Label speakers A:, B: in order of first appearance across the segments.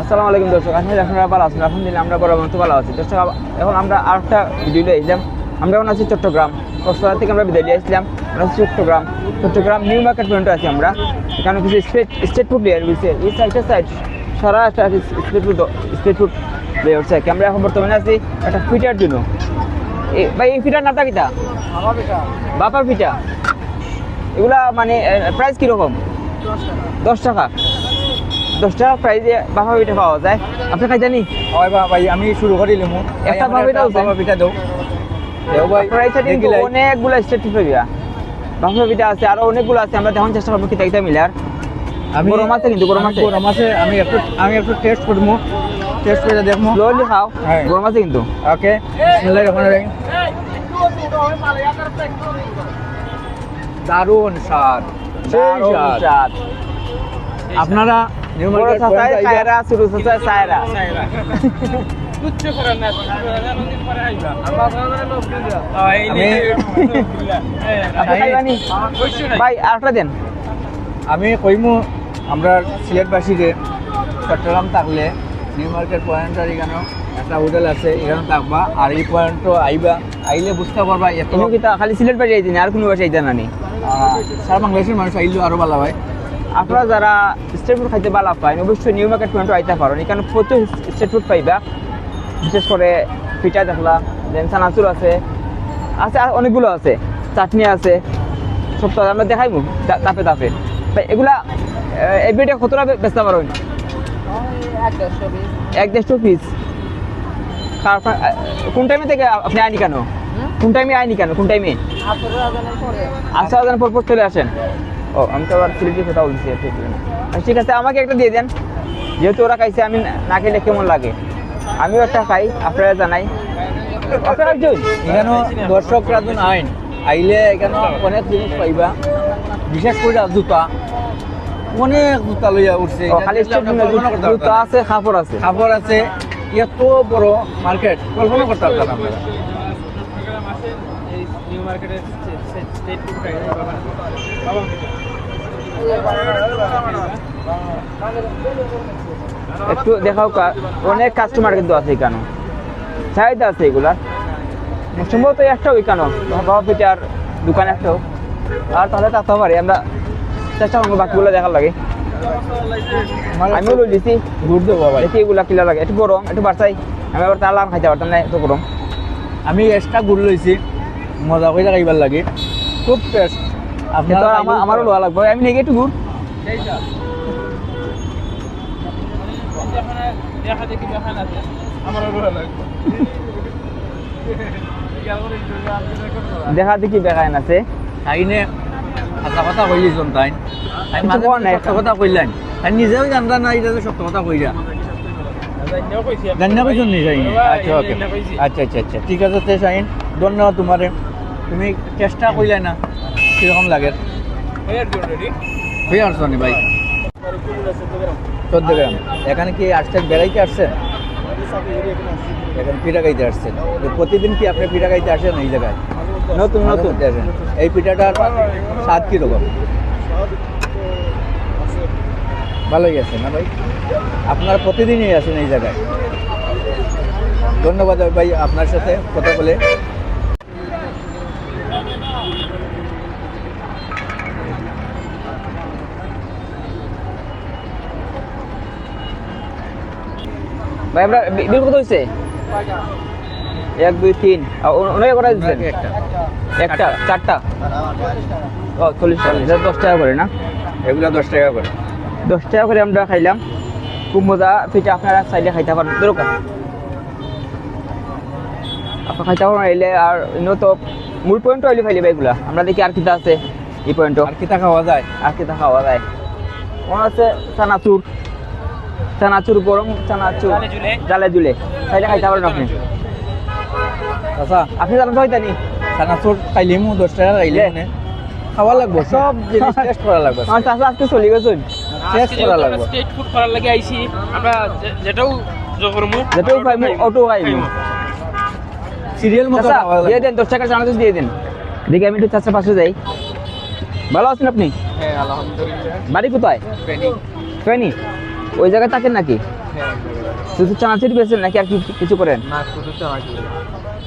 A: আসসালামু আলাইকুম দর্শক আশা করি আপনারা ভালো আছেন। আলহামদুলিল্লাহ আমরা বড় মতো ভালো আছি। দর্শক এখন আমরা আরেকটা ভিডিও এসলাম আমরা এখন আছি চট্টগ্রাম। কক্সবাজার থেকে আমরা বিদায় আসলাম। আমরা চট্টগ্রাম। চট্টগ্রাম নিউ মার্কেট পয়েন্টে আছি আমরা। এখানে কিছু স্ট্রিট স্ট্রিট ফুড লিয়ার হয়েছে এই সাইডের সাইড সারা একটা স্ট্রিট ফুড স্ট্রিট ফুড লিয়ার হচ্ছে আমরা এখন বর্তমানে আছি একটা ফিটার জন্য। ভাই এই ফিটার নামটা কিটা? বাপার ফিটা। এগুলা মানে প্রাইস কীরকম? দশ টাকা। দশ টাকা প্রাইসে বাপা পিঠা পাওয়া যায়। আপনি খাই জানি?
B: হয় বা ভাই আমি শুরু করি লিমু
A: একটা বাবা পিঠা?
B: বাবা পিঠা দাও। দেও ভাই।
A: এই কিন্তু অনেকগুলো স্টেট বাপা পিঠা আছে আরও অনেকগুলো আছে আমরা দেখার চেষ্টা করব কিতা কিতা মিলার
B: আমি
A: গরম আছে কিন্তু, গরম আছে।
B: গরম আছে আমি একটু আমি একটু টেস্ট করব টেস্ট করে দেখব
A: স্লোলি খাও
B: হ্যাঁ।
A: গরম আছে কিন্তু।
B: ওকে বিসমিল্লাহির রহমানির রহিম। দারুণ স্বাদ।
A: দারুণ
B: স্বাদ।
A: স্বাদ।
B: আপনারা নিউ মার্কেট
A: চাচায়
B: পয়েন্ট
A: কায়রা ছোট চাচায় সায়রা আপনি খাইবানি ভাই আরেকটা দেন
B: আমি কইমু আমরা সিলেটবাসীকে চট্টগ্রাম থাকলে নিউ মার্কেট পয়েন্টের এখানে একটা হোটেল আছে এখানে থাকবা। আর এই পয়েন্টও আইবা আইলে বুঝতে পারবা এত
A: তুমি কিতা খালি সিলেট বাড়ি আইতেন আর কোনো বাসা আইতেন নানি
B: আহ, সারা বাংলাদেশের মানুষ আইলেও আরও ভালো হয়।
A: আপনারা যারা স্ট্রিট ফুড খাইতে ভালো পায় অবশ্যই নিউ মার্কেট পয়েন্টে আইতে পারেন এখানে প্রচুর স্ট্রিট ফুড পাইবা। বিশেষ করে পিঠা দেখলা দেন চানাচুর আছে। আছে আর অনেকগুলো আছে। চাটনি আছে। সব তো আমরা দেখাইবো তাপে তাপে এগুলা এভরিডে কতটা বেচতে পারেন এক দেড়শো পিস কোন টাইমে থেকে আপনি আইনি কেন? কোন টাইমে আইনি কেন? কোন টাইমে আদান পর পর চলে আসেন। ও আমি তো আবার সিলেটি কথা বলছি ঠিক আছে। আমাকে একটা দিয়ে দেন। যেহেতু ওরা খাইছে আমি না- খেলে কেমন লাগে? আমিও একটা খাই আপনারা জানাই। আপনারা একজন
B: এখানে দর্শকরা যখন আইন। আইলে এখানে অনেক জিনিস পাইবা। বিশেষ করে জুতা। অনেক জুতা লইয়া উঠছে।
A: খালি স্টেট আছে খাপড় আছে।
B: খাবার আছে। এত বড় মার্কেট। কল্পনা করতে পারতাম না আপনারা
A: একটু দেখাও কা- অনেক কাস্টমার কিন্তু আছে এখানে। চাহিদা আছে এগুলার। সম্ভবত একটা ওইখানে বাবা পিঠার দোকান একটাও। আর তাহলে থাকতে পারি আমরা চেষ্টা করব বাকিগুলো দেখার লাগে। আমিও লই দিছি।
B: ঘুর দেবো ভাই
A: দেখি এগুলা কিলা লাগে। একটু গরম একটু বাড়ছাই। আমি আবার তার লাম খাইতে পারতাম না এত গরম।
B: আমি এক্সট্রা ঘুর লইছি। মজা করে খাইবার লাগে। খুব টেস্ট
A: কিন্তু আর আমার আমারও লোয়া লাগবে। আমি নেগে একটু ঘুর দেখা দেখি বেকায় আছে।
B: তাইনে সঁচা কথা কইলিছন তাই তাই মাঝে
A: কোৱা নাই।
B: সত্য কথা কইলাম তাই নিজেও জানতা না এটা যে সত্য কথা কইরা জান্না কইছন নি শাহিন আচ্ছা ওকে আচ্ছা আচ্ছা আচ্ছা। ঠিক আছে তে শাহিন ধন্যবাদ তোমারে। তুমি চেষ্টা কইলাই না। কীরকম লাগে? হয়ে আসছো ভাই? চোদ্দ গ্রাম। এখানে কি আসছেন বেড়াইতে আসছেন? এখানে পিঠা খাইতে আসছেন। প্রতিদিন কি আপনি পিঠা খাইতে আসেন এই জায়গায়?
A: নতুন নতুন।
B: নতুন আসেন। এই পিঠাটার স্বাদ কীরকম? ভালোই আছে না ভাই? আপনারা প্রতিদিনই আসেন এই জায়গায়। ধন্যবাদ ভাই আপনার সাথে কথা বলে।
A: ভাই আমরা বিল কত হয়েছে এক দুই তিন। অনেক কটা দিচ্ছেন
B: একটা।
A: চারটা? ও চল্লিশ টাকা। দশ টাকা করে না?
B: এগুলা দশ টাকা করে।
A: দশ টাকা করে আমরা খাইলাম। মজা পিঠা আপনারা চাইলে খাইতে পারেন। দরকার। আপনার খাইতে পারেন এলে আর ইনো তো মূল পয়েন্টও আইলে ফাইলে এগুলা। আমরা দেখি আর কিতা আছে এই পয়েন্টও
B: আর কিতা খাওয়া যায়?
A: আর কিতা খাওয়া যায়? ওনার আছে? চানাচুর। চানাচুর গরম চানাচুর। জালে জুলে চাইলে খাইতে পারেন আপনি।
B: আচ্ছা।
A: আপনি জানেন তো হয়তানি
B: চানাচুর খাইলিমু দশ টাকা খাইলে মানে। খাওয়া লাগবো সব জিনিস টেস্ট করা লাগবে
A: আমার চাষা আজকে চলে গেছেন
B: টেস্ট করা লাগবে।
C: স্ট্রিট ফুড করার লাগে আইছি আমরা যেটাও জগরমু
A: যেটাও খাইমু অটো খাইমু।
B: সিরিয়াল মতো
A: চাচা
B: খাওয়া
A: দিয়ে দেন দশ টাকা চানাচুর দিয়ে দেন। দেখি আমি একটু চাষার পাশে যাই। ভালো আছেন আপনি?
C: হ্যাঁ আলহামদুলিল্লাহ।
A: বাড়ি কোথায়? ফেনি? ওই জায়গায় থাকেন নাকি? শুধু চানাচুরি বেচেন নাকি আর কিছু করেন?
D: না শুধু চানাচুর।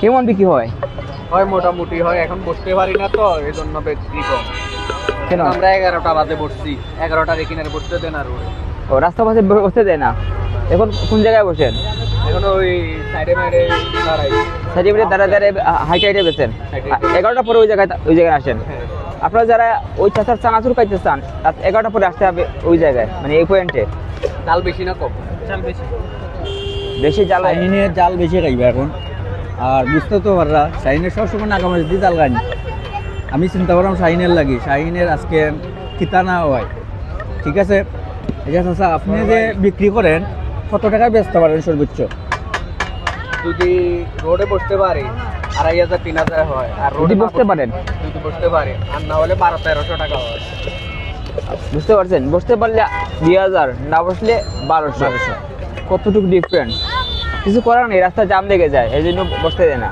A: কেমন বিক্রি হয়?
D: হয় মোটামুটি হয় এখন বসতে পারি না তো এই জন্য বিক্রি কম।
A: কেন?
D: আমরা এগারোটা বাজে বসছি এগারোটার এখানে বসতে দেন আর
A: ও রাস্তা পাশে বসতে দেয় না? এখন কোন জায়গায় বসেন?
D: এখন ওই সাইডে মাইডে দাঁড়াই।
A: সার্টিফিকেট দাঁড়া দাঁড়ায় হাইটে হাইটে আ- এগারোটা পরে ওই জায়গায় ওই জায়গায় আসেন?
D: হ্যাঁ।
A: আপনারা যারা ওই চাচার চানাচুর খাইতে চান এগারোটা পরে আসতে হবে ওই জায়গায় মানে এই পয়েন্টে।
D: জাল বেশি না কম? জাল বেশি।
A: বেশি জ্বালা
B: শাহিনের জাল বেশি খাইবে এখন। আর বুঝতে তো পাররা শাহিনের সবসময় নাকামাজ দিয়ে জাল খাইনি আমি চিন্তা করলাম শাহিনের লাগি। শাহিনের আজকে খিতানা হয়। ঠিক আছে? এই যে চাচা আপনি যে বিক্রি করেন কত টাকায় বেচতে পারেন সর্বোচ্চ?
D: যদি রোডে বসতে পারি আড়াই হাজার তিন হাজার হয়। আর রোডে
A: বসতে পারেন?
D: যদি বসতে পারে আর না হলে বারো তেরোশো টাকা হয়।
A: বুঝতে পারছেন? বসতে পারলে দুই হাজার না বসলে বারোশো। কতটুকু ডিফারেন্ট কিছু করার নেই রাস্তা জাম লেগে যায় এই জন্য বসতে দেয় না।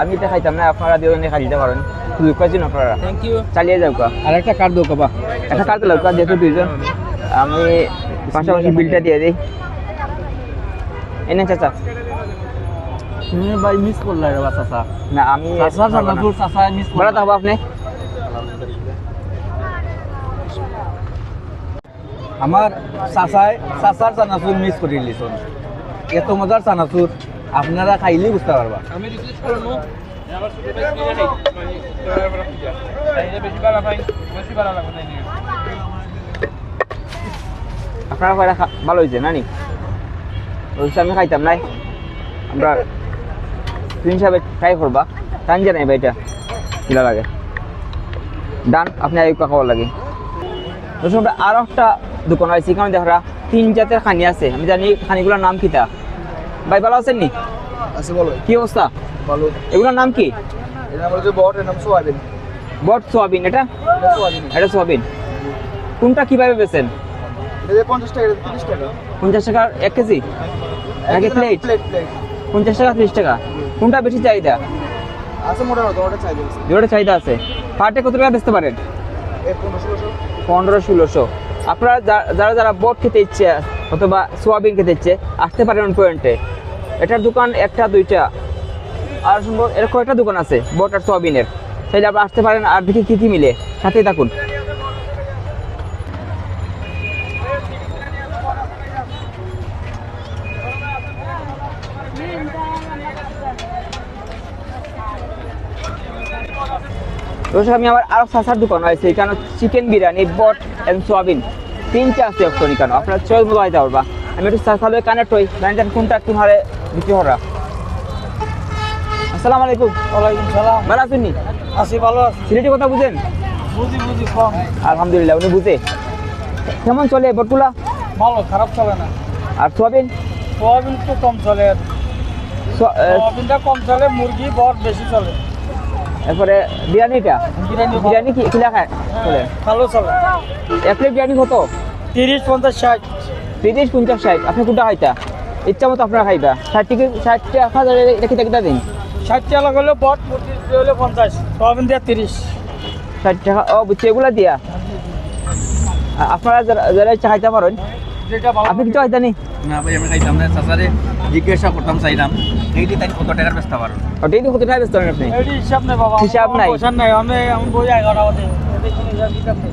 A: আমি এটা খাইতাম না আপনারা দুজনে খাই দিতে পারেন। শুধু কাজিন আপনারা।
D: থ্যাংক ইউ
A: চালিয়ে যাও কা
B: আর একটা কার্ড কবা
A: একটা লোক যেহেতু দুইজন। আমি পাশাপাশি বিলটা দিয়ে দিই। এনে চাচা।
B: ভাই মিস করলে রে চাচা।
A: না আমি
B: চাচা চাচা মিস
A: থাকব আপনি?
B: আমার চাচাই চাচার চানাচুর মিস করে দিয়েছেন এত মজার চানাচুর আপনারা খাইলেই বুঝতে পারবা।
D: মানে
A: আপনারা খা- ভালো হয়েছে নানি ওই আমি খাইতাম নাই? আমরা তুই হিসাবে ট্রাই করবা টান জানাই ভাই এটা কিলা লাগে। ডান আপনি এই খাওয়ার লাগে। দর্শক আমরা একটা দোকান আছে এখানে দেখা তিন জাতের খানি আছে। আমি জানি খানিগুলোর নাম কিতা ভাই ভালো আছেন নি?
D: আচ্ছা বলো
A: কি অবস্থা
D: ভালো।
A: এগুলোর নাম কি?
D: এটা বলছে বট এর নাম সোয়াবিন
A: বট সোয়াবিন এটা?
D: এটা সোয়াবিন
A: কোনটা কীভাবে বেছেন
D: পঞ্চাশ টাকা তিরিশ টাকা।
A: পঞ্চাশ টাকার এক কেজি? নাকি প্লেট
D: প্লেট প্লেট
A: পঞ্চাশ টাকা ত্রিশ টাকা? কোনটা বেশি চাহিদা
D: আছে মোটামুটি ওটা চাই দিয়েছে
A: যেটা চাহিদা আছে। পার্টে কত টাকা বেচতে পারেন
D: পনেরো ষোলোশো।
A: পনেরো ষোলোশো। আপনারা যারা যারা বট খেতে ইচ্ছে, অথবা সোয়াবিন খেতে ইচ্ছে, আসতে পারেন পয়েন্টে এটার দোকান একটা, দুইটা। আর সম্ভব এরকম একটা দোকান আছে বট আর সোয়াবিনের। চাইলে আপনারা আসতে পারেন আর দেখি কী কী মিলে। সাথেই থাকুন। দর্শক আমি আবার আরও সাসার দোকান আছে এখানে চিকেন বিরিয়ানি বট এন্ড সোয়াবিন তিনটে আছে অপশন এখানে আপনার চয়েস মতো হইতে পারবা আমি একটু সাসালে কানেক্ট হই জানেন কোনটা কোন হারে বিক্রি হরা আসসালামু আলাইকুম।
B: ওয়ালাইকুম সালাম।
A: ভালো আছেন নি?
B: আছি ভালো আছি।
A: সিলেটি কথা বুঝেন?
B: বুঝি বুঝি কম।
A: আলহামদুলিল্লাহ উনি বুঝে। কেমন চলে বটগুলা?
B: ভালো খারাপ চলে না।
A: আর সোয়াবিন
B: সোয়াবিন তো কম চলে। সোয়াবিনটা কম চলে মুরগি বট বেশি চলে।
A: এরপরে বিরিয়ানিটা?
B: বিরিয়ানি
A: কি কিলা খায়
B: ভালো চলে।
A: এক প্লেট বিরিয়ানি কত?
B: তিরিশ পঞ্চাশ ষাট।
A: তিরিশ পঞ্চাশ ষাট। আপনি কোনটা খাইতা? ইচ্ছা মতো আপনারা খাইবা। ষাট থেকে ষাট টাকা এটা কিতা কিতা দিন?
B: ষাট টাকা হলে বট হলে পঞ্চাশ। সোয়াবিন দিয়ে তিরিশ।
A: ষাট টাকা ও বুঝছি এগুলা দিয়া? আপনারা যারা যারা ইচ্ছা খাইতে পারেন। আপনি কিছু খাইতা নি
B: না ভাই আমি খাইতাম না। জিজ্ঞাসা করতাম চাইলাম তাই কত টাকার বেচতে পারো
A: ডেইলি কত টাকা ব্যস্ত হন আপনি?
B: হিসাব নেই বাবা
A: হিসাব নাই।
B: পয়সা নাই আমি আমি বই এগারো বাজে এটি কোনো হিসাব কিতাব নেই।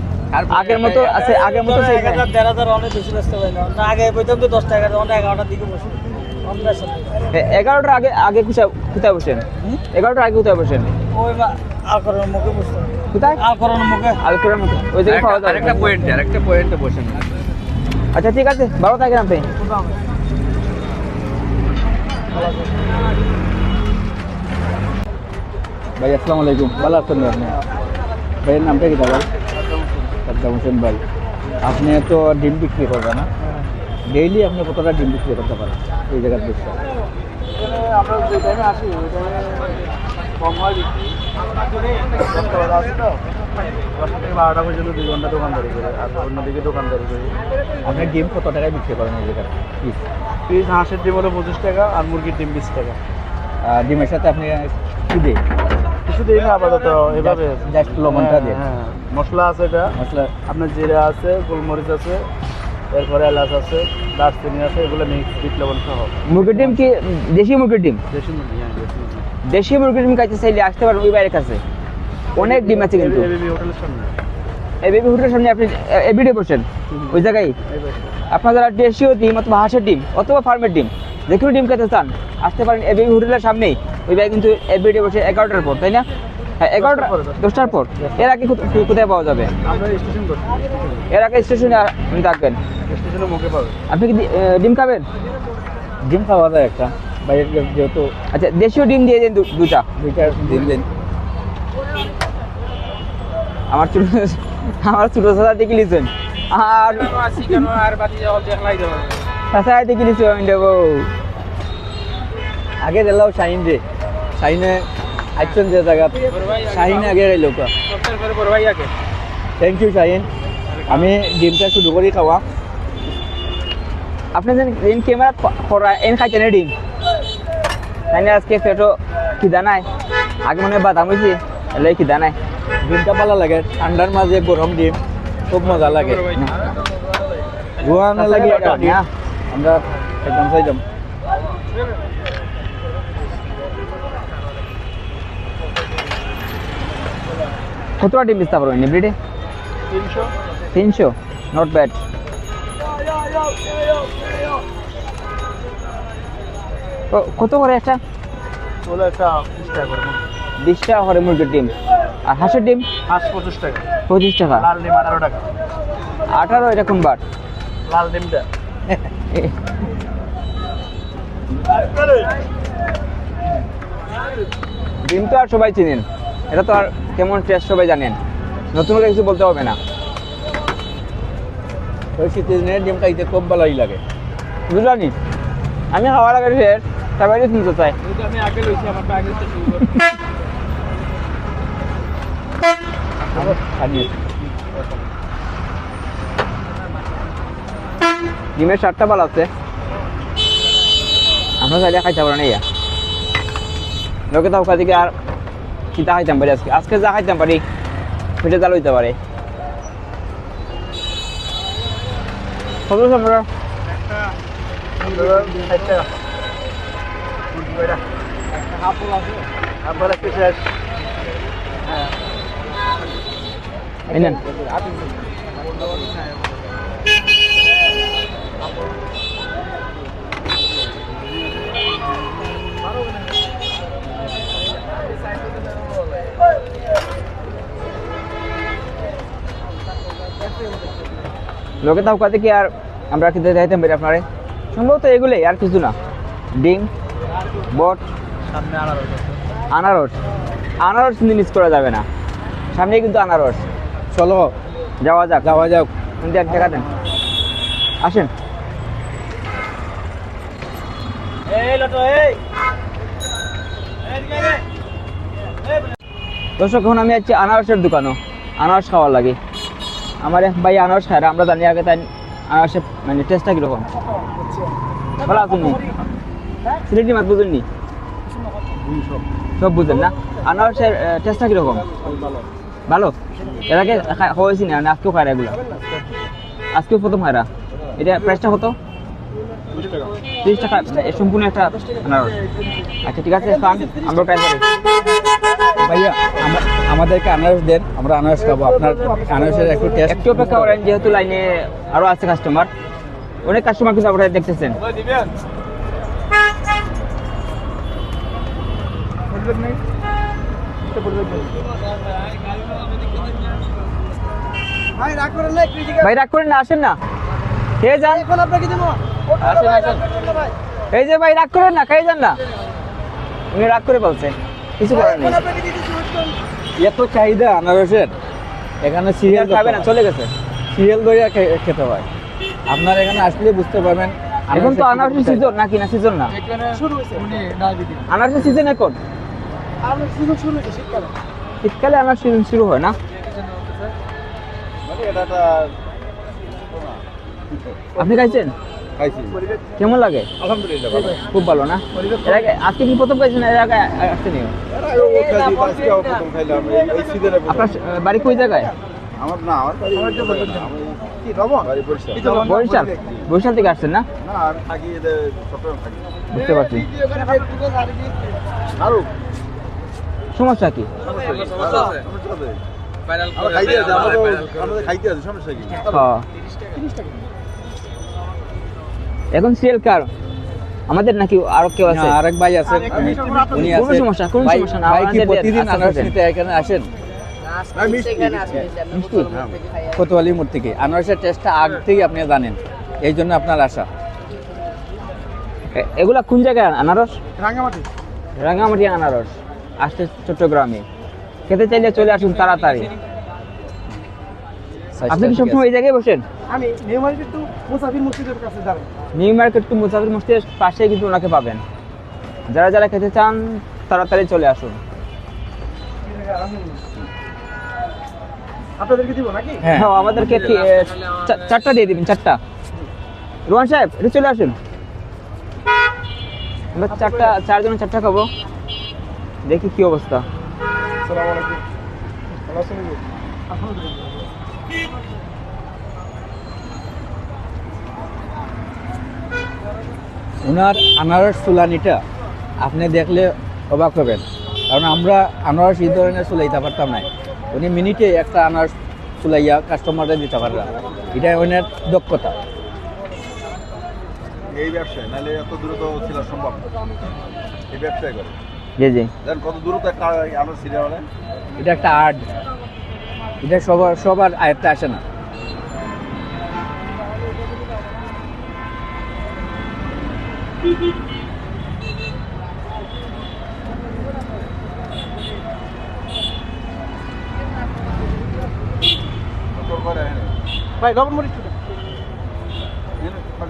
A: আগের মতো আছে আগের মতো সেই
B: এক হাজার দেড় হাজার অনেক বেশি হয় না আগে বইতাম দশ টাকা অনেক এগারোটার দিকে বসে।
A: এগারোটার আগে আগে কোথায় বসেন? এগারোটার আগে কোথায় বসেন?
B: ওই মুখে বসে
A: কোথায়?
B: আল মুখে।
A: মতো ওই জায়গায়
D: আরেকটা পয়েন্ট আরেকটা পয়েন্টে বসেন।
A: আচ্ছা ঠিক আছে। ভালো থাকেন আপনি।
B: ভাই আসসালামু আলাইকুম। ভালো আছেন আপনি? ভাইয়ের নামটা কি দাদা? সাদ্দাম হোসেন ভাই। আপনি তো ডিম বিক্রি করবেন না? ডেইলি আপনি কতটা ডিম বিক্রি করতে পারেন এই জায়গার বসে
D: আমরা যে টাইমে আসি ওই টাইমে কম হয় বিক্রি আসি তো দশটা থেকে বারোটা পর্যন্ত দুই ঘণ্টা দোকানদারি করি আর অন্যদিকে দোকানদারি করি
B: আপনি ডিম কত টাকায় বিক্রি করেন এই জায়গার পিস
D: হাঁসের ডিম হলো পঁচিশ টাকা আর মুরগির ডিম বিশ টাকা
B: ডিমের সাথে আপনি কী দেয়
E: কিছু দিই না আপাতত এভাবে
B: জাস্ট লবণটা দিয়ে
E: হ্যাঁ, হ্যাঁ। মশলা আছে এটা
B: মশলা
E: আপনার জিরা আছে গোলমরিচ আছে এরপরে এলাচ আছে দারচিনি আছে এগুলো মিক্স বিট লবণ সহ
A: মুরগির ডিম কি দেশি মুরগির ডিম
E: দেশি মুরগি হ্যাঁ দেশি মুরগি
A: দেশি মুরগির ডিম খাইতে চাইলে আসতে ওই বাইরের কাছে অনেক ডিম আছে কিন্তু
E: হোটেলের সামনে
A: এই বেবি হোটেলের সামনে আপনি বসেন ওই জায়গায়? আপনার যারা দেশীয় ডিম অথবা হাঁসের ডিম অথবা ফার্মের ডিম যে কোনো ডিম খেতে চান আসতে পারেন এ বেবি হোটেলের সামনেই। ওই ভাই কিন্তু বসে এগারোটার পর তাই না? হ্যাঁ এগারোটা দশটার পর এর আগে কোথা- কোথায় পাওয়া যাবে?
E: আমরা
A: স্টেশনের আগে স্টেশনে আপনি থাকবেন। কি ডিম খাবেন?
B: ডিম খাওয়া যায় একটা। বাইরের যেহেতু
A: আচ্ছা দেশীয় ডিম দিয়ে দিন দুটা।
B: দুইটা ডিম দিন
A: আমার ছোট আমার ছোট সাদা দেখে লিছেন আর দেখে লিছে দেবো?
B: আগে দিলাও শাহিন রে শাহিনে যে জায়গা। শাহিন আগে থ্যাংক ইউ শাহিন। আমি ডিমটা শুরু করি খাওয়া।
A: আপনি যেন ক্যামেরা করা এন খাইছেন ডিম? তাই আজকে পেটো খিদা নাই। আগে মনে বাদাম হয়েছে এলে খিদা নাই।
B: ডিমটা ভালো লাগে ঠান্ডার মাঝে গরম ডিম খুব মজা লাগে রুয়ানা লাগে।
A: হ্যাঁ।
B: আমরা একদম চাইলাম
A: কতটা ডিম দিতে পারবেন এভরিডে
E: তিনশো
A: তিনশো নট ব্যাড কত করে একটা
E: ওগুলো একটা বিশ টাকা করে মুরগি।
A: বিশ টাকা করে মুরগির ডিম আর হাঁসের ডিম?
E: হাঁস পঁচিশ টাকা।
A: পঁচিশ টাকা।
E: লাল ডিম আঠারো টাকা।
A: আঠারো এটা কোন বার?
E: লাল ডিমটা
A: ডিম তো আর সবাই চিনেন। এটা তো আর কেমন টেস্ট সবাই জানেন। নতুন করে কিছু বলতে হবে না।
B: ওই শীতের দিনের ডিম খাইতে খুব ভালোই লাগে।
A: বুঝলানি আমি খাওয়ার আগে ফের সবাই শুনতে চাই
C: আমি আগে লইছি আমার আগে তো শুরু করি
B: খানিয়ে
A: ডিমের সাতটা বাল আছে। আমরা চাইলে খাইতে পারেন ইয়া। লোকে তো ওখান থেকে আর কিতা খাইতাম পারি আজকে। আজকে যা খাইতাম পারি পেটে জাল হইতে পারে। আমরা
E: টাকা মুরগি আপনার একটু শেষ।
A: এই নেন লোকে তাও কাছে কি আর আমরা খেতে যাইতাম পারি আপনারে। সম্ভবত এগুলোই আর কিছু না। ডিম বট
E: সামনে আনারস
A: আনারস। আনারস কিন্তু মিস করা যাবে না। সামনে কিন্তু আনারস।
B: চলো
A: যাওয়া যাক।
B: যাওয়া যাক।
A: দেন টাকা দেন। আসেন।
E: এই লটো এই।
A: দর্শক এখন আমি আছি আনারসের দোকানও আনারস খাওয়ার লাগে। আমার এক ভাই আনারস খায় আমরা জানি আগে তাই আনারসের মানে টেস্টটা কীরকম। ভালো আছেন নি? সিলেটি মাছ বুঝেন নি? সব। বুঝেন না? আনারসের টেস্টটা কীরকম? ভালো? এর আগে খাওয়াইছি না মানে আজকেও খায় না এগুলো। আজকেও প্রথম খায় না। এটা প্রাইসটা কত? তিরিশ টাকা। মানে সম্পূর্ণ একটা আনারস। আচ্ছা ঠিক আছে খান আমরা ট্রাই করি।
B: ভাইয়া আমা- আমাদেরকে আনারস দেন আমরা আনারস খাব। আপনার আনারসের একটু টেস্ট
A: একটু অপেক্ষা করেন যেহেতু লাইনে আরও আছে কাস্টমার অনেক কাস্টমার কিন্তু আপনারা দেখতেছেন।
E: দিবেন
A: ভাই রাগ করেন না আসেন না। খেয়ে যান? এখন আসেন আসেন। এই যে ভাই রাগ করেন না খেয়ে যান না। উনি রাগ করে বলছে। কিছু করার নেই।
B: এত চাহিদা আনারসের এখানে সিরিয়াল
A: খাবে না চলে গেছে।
B: সিরিয়াল ধরে খেতে হয়। আপনার এখানে আসলে বুঝতে পারবেন
A: এখন তো
B: আনারসের
A: আনারসের সিজন নাকি না সিজন না?
E: শুরু হয়েছে। উনি না দিদি
A: আনারসের সিজন এখন?
E: আমরা সিজন শুরু হয়েছে শীতকালে।
A: শীতকালে আনারস সিজন শুরু হয় না? আপনি খাইছেন? কেমন লাগে?
D: আলহামদুলিল্লাহ
A: খুব ভালো না? আজকে কি প্রথম খাইছেন? এর আগে আসছেন আপনার বাড়ি কোন জায়গায়?
D: আমার না আমার বরিশাল।
A: বরিশাল? বরিশাল থেকে আসছেন না? বুঝতে পারছি। সমস্যা কি
D: আমরা খাইতে আছে আমাদের আমাদের খাইতে আছে সমস্যা কি?
A: হ্যাঁ। এখন সিএল কার? আমাদের নাকি আরও কেউ আছে?
B: আরেক ভাই আছেন উনি- উনি
A: কোনো সমস্যা, কোনো সমস্যা না,
B: ভাই কি প্রতিদিন আনারস। নিতে এখানে আসেন?
A: মিষ্টি।
B: কোতোয়ালি মোড় থেকে আনারসের টেস্টটা আগ থেকে আপনি জানেন। এই জন্য আপনার আশা।
A: এগুলা কোন জায়গায় আনারস? রাঙ্গামাটি আনারস। আসছে চট্টগ্রামে। খেতে চাইলে চলে আসুন তাড়াতাড়ি। আপনি কি সবসময় এই জায়গায় বসেন?
E: আমি নিউ মার্কেট টু মুসাফির মসজিদের কাছে দাঁড়াই
A: নিউ মার্কেট টু মুসাফির মসজিদের পাশে কিন্তু ওনাকে পাবেন। যারা যারা খেতে চান তাড়াতাড়ি চলে আসুন।
E: আপনাদেরকে দিব নাকি?
B: হ্যাঁ।
A: হ্যাঁ আমাদেরকে চারটা দিয়ে দিবেন চারটা। রোহান সাহেব একটু চলে আসুন। আমরা চারটা চারজন চারটা খাব। দেখি কি অবস্থা।
B: ওনার আনারস চুলানিটা আপনি দেখলে অবাক হবেন। কারণ আমরা আনারস এই ধরনের চুলাইতে পারতাম না। উনি মিনিটে একটা আনারস চুলাইয়া কাস্টমাররা দিতে পারলাম। এটা ওনার দক্ষতা।
D: এই ব্যবসায়, নাহলে এত দ্রুত ছিল সম্ভব এই ব্যবসায় করে।
A: জি জি।
D: দেন কত দ্রুত একটা আমরা সিরিয়াল
B: এটা একটা আর্ট। এটা সবার সবার আয়ত্তে আসে না।
E: ভাই লবণ মরিচ একটু দেন।
D: এনে দুইটা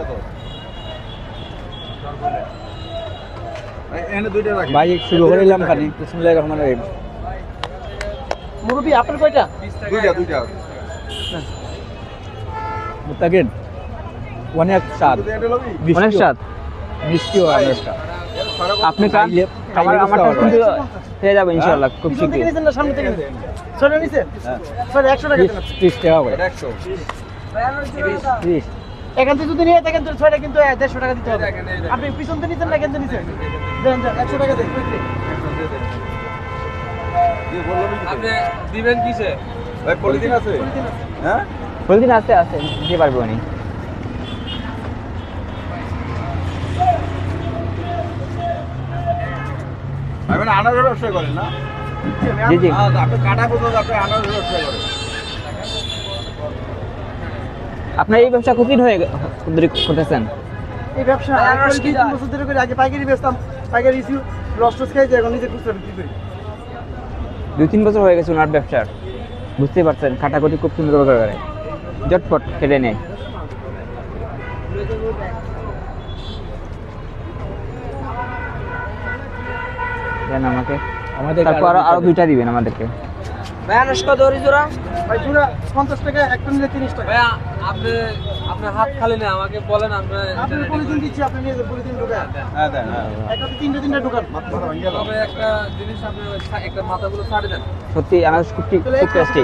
D: রাখি
B: ভাই শুরু করিলাম খানি বিসমুল্লাহির রহমানির রহিম।
E: মুরব্বি আপনার কয়টা?
D: দুইটা দুইটা।
B: মুত্তাকিন অনেক স্বাদ।
A: অনেক স্বাদ।
B: মিষ্টিও আনারসটা
A: আপনি
B: খাইলে- খাইলে
A: আমার আমারটা কিন্তু পেয়ে যাব ইনশাল্লাহ খুব
E: পিছন
A: শীঘ্রই।
E: নিছেন না সামনে থেকে নিছেন ছয়টা নিছেন
D: হ্যাঁ।
E: ছয়টা একশো টাকা দেন
B: ত্রিশ- ত্রিশ টাকা করে
D: এটা একশো।
B: ত্রিশ
E: এখান থেকে যদি নিয়ে থাকেন তো ছয়টা কিন্তু দেড়শো টাকা দিতে হবে। আপনি পিছন থেকে নিছেন না থেকে নিছেন একশো টাকা দেন
C: আপনি দিবেন কিসে?
D: ভাই পলিথিন আছে। হ্যাঁ?
A: দিতে পারব উনি
D: আনারের ব্যবসা করেন না?
A: জি জি।
D: আপনি কাটা পর্যন্ত আপনি আনারের ব্যবসা করেন।
A: আপনার এই ব্যবসা কতদিন হয়ে করতেছেন?
E: এই ব্যবসা আগে পাইকারি বেচতাম। পাইকারি ইস্যু লস টস খাই যায় এখন নিজে খুচরা বিক্রি করি।
A: দুই তিন বছর হয়ে গেছে ওনার ব্যবসার। বুঝতেই পারছেন কাটাকুটি খুব সুন্দর করে করে। জটপট কেটে নেয়। দেন আমাকে।
B: আমাদের
A: তারপর আরও আরও দুইটা দিবেন আমাদেরকে।
E: ভাই জোড়া পঞ্চাশ টাকা একটা নিলে তিরিশ টাকা।
C: ভাইয়া আপনি আপনার হাত খালি না আমাকে বলেন আপনি
E: আপনি পলিথিন দিচ্ছি আপনি নিয়ে যান পলিথিন ঢুকান।
D: হ্যাঁ দেন। হ্যাঁ
E: একটাতে তিনটে তিনটে
D: মাথা ভাঙে
C: তবে একটা জিনিস আপনি একটা মাথাগুলো ছাড়ে দেন।
A: সত্যি আনারস খুব খুব টেস্টি।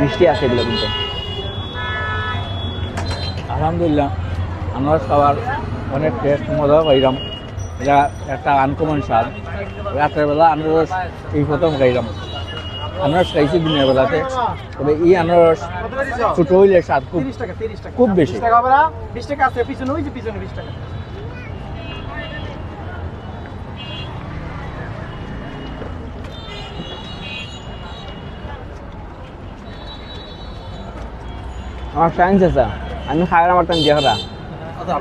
A: মিষ্টি আছে এগুলো কিন্তু।
B: আলহামদুলিল্লাহ আনারস খাওয়ার অনেক টেস্ট মজা পাইলাম এটা একটা আনকমন স্বাদ। রাতের বেলা আনারস এই প্রথম খাইলাম আনারস খাইছি দিনের বেলাতে। তবে এই আনারস? ছোট হইলে স্বাদ খুব খুব বেশি।
E: টাকা হবে না বিশ টাকা আছে পিছনে ওই যে পিছনে বিশ টাকা।
A: আমার সায়েন্স আছে আমি খাইলাম মারতাম জেহরা
D: আচ্ছা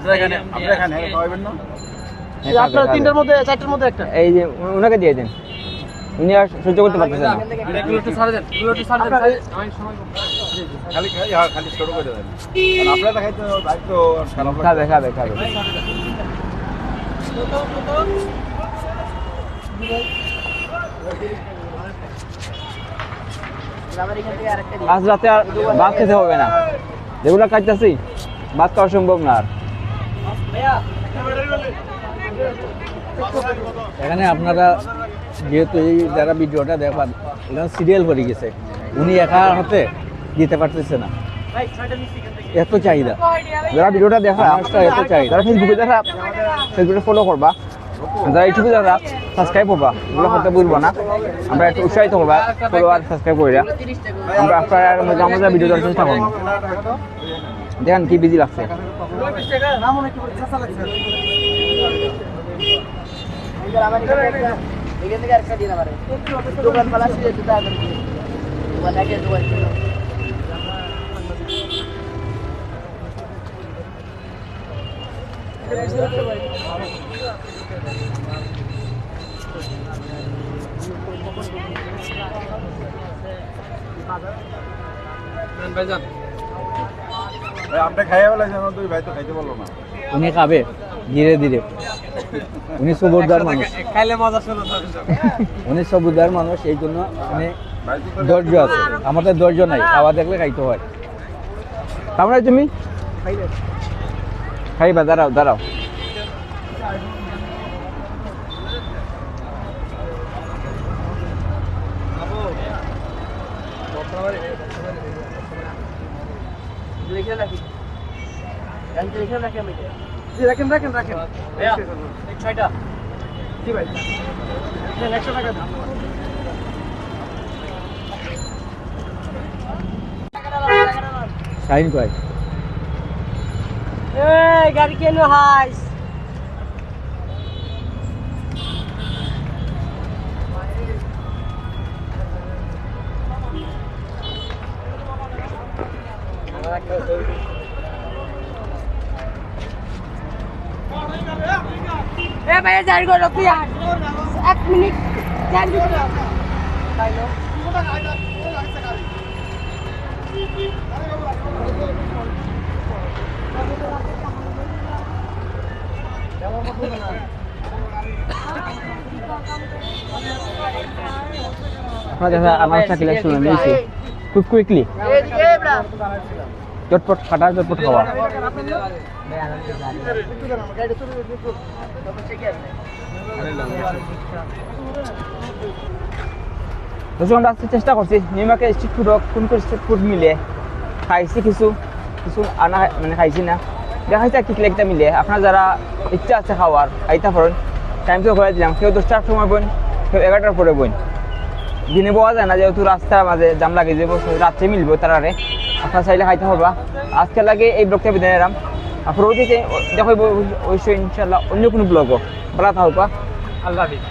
D: আপনারা
E: তিনটার মধ্যে চারটার মধ্যে একটা।
A: এই যে ওনাকে দিয়ে দেন। উনি আর সহ্য করতে পারতেছেন না। আজ রাতে আর ভাত খেতে হবে না। যেগুলো খাইতেছি, ভাত খাওয়া সম্ভব না আর।
B: এখানে আপনারা যেহেতু এই যারা ভিডিওটা দেখবেন এখানে সিরিয়াল পড়ে গেছে। উনি একা হাতে দিতে পারতেছে না। এত চাহিদা।
A: যারা ভিডিওটা দেখা
B: এত চাহিদা।
A: যারা ফেসবুকে দেখা ফেসবুকে ফলো করবা। যারা ইউটিউবে যারা সাবস্ক্রাইব করবা। এগুলো করতে বলব না। আমরা একটু উৎসাহিত করবা ফলো আর সাবস্ক্রাইব করে আমরা আপনার আমরা ভিডিও দেওয়ার চেষ্টা করব। দেখেন কি বিজি লাগছে।
D: আপনি খাইয়া বেলা জানো তুই ভাই তো খাইতে পারল না।
B: উনি খাবে? ধীরে ধীরে। উনি সবুরদার মানুষ। উনি সবুরদার মানুষ এই জন্য উনি ধৈর্য আছে। আমাদের ধৈর্য নাই খাওয়া দেখলে খাইতে হয়।
A: তারপরে তুমি? খাইবা দাঁড়াও দাঁড়াও।
E: রাখেন রাখেন রাখেন।
C: ছয়টা।
E: কি ভাই। একশো টাকা দিন।
B: শাহিন কয়?
E: এই গাড়ি কেন হাইস?
F: ভাই যাই গো তুই আর এক মিনিট। যাই
A: দেখা, আমার নিয়েছি খুব কুইকলি চটপট কাটা চটপট খাওয়া। দর্শক আজকে চেষ্টা করছি। নিউমার্কে স্ট্রিট ফুড হোক কোন কোন স্ট্রিট ফুড মিলে? খাইছি কিছু কিছু আনা মানে খাইছি না। দেখাইছে কি একটা মিলে। আপনার যারা ইচ্ছা আছে খাওয়ার খাইতে পারেন টাইম তো দিলাম। কেউ দশটার সময় বোন কেউ এগারোটার পরে বোন দিনে পাওয়া যায় না, যেহেতু রাস্তার মাঝে জাম লাগে যাব রাত্রে মিলবো তারারে। আপনার চাইলে খাইতে পারবা আজকে লাগে এই ব্লগটা বিদায় নিলাম আর পরবর্তীতে দেখাইব অবশ্যই ইনশাল্লাহ অন্য কোনো ব্লগও ভালো থাকবা
C: আল্লাহ হাফিজ।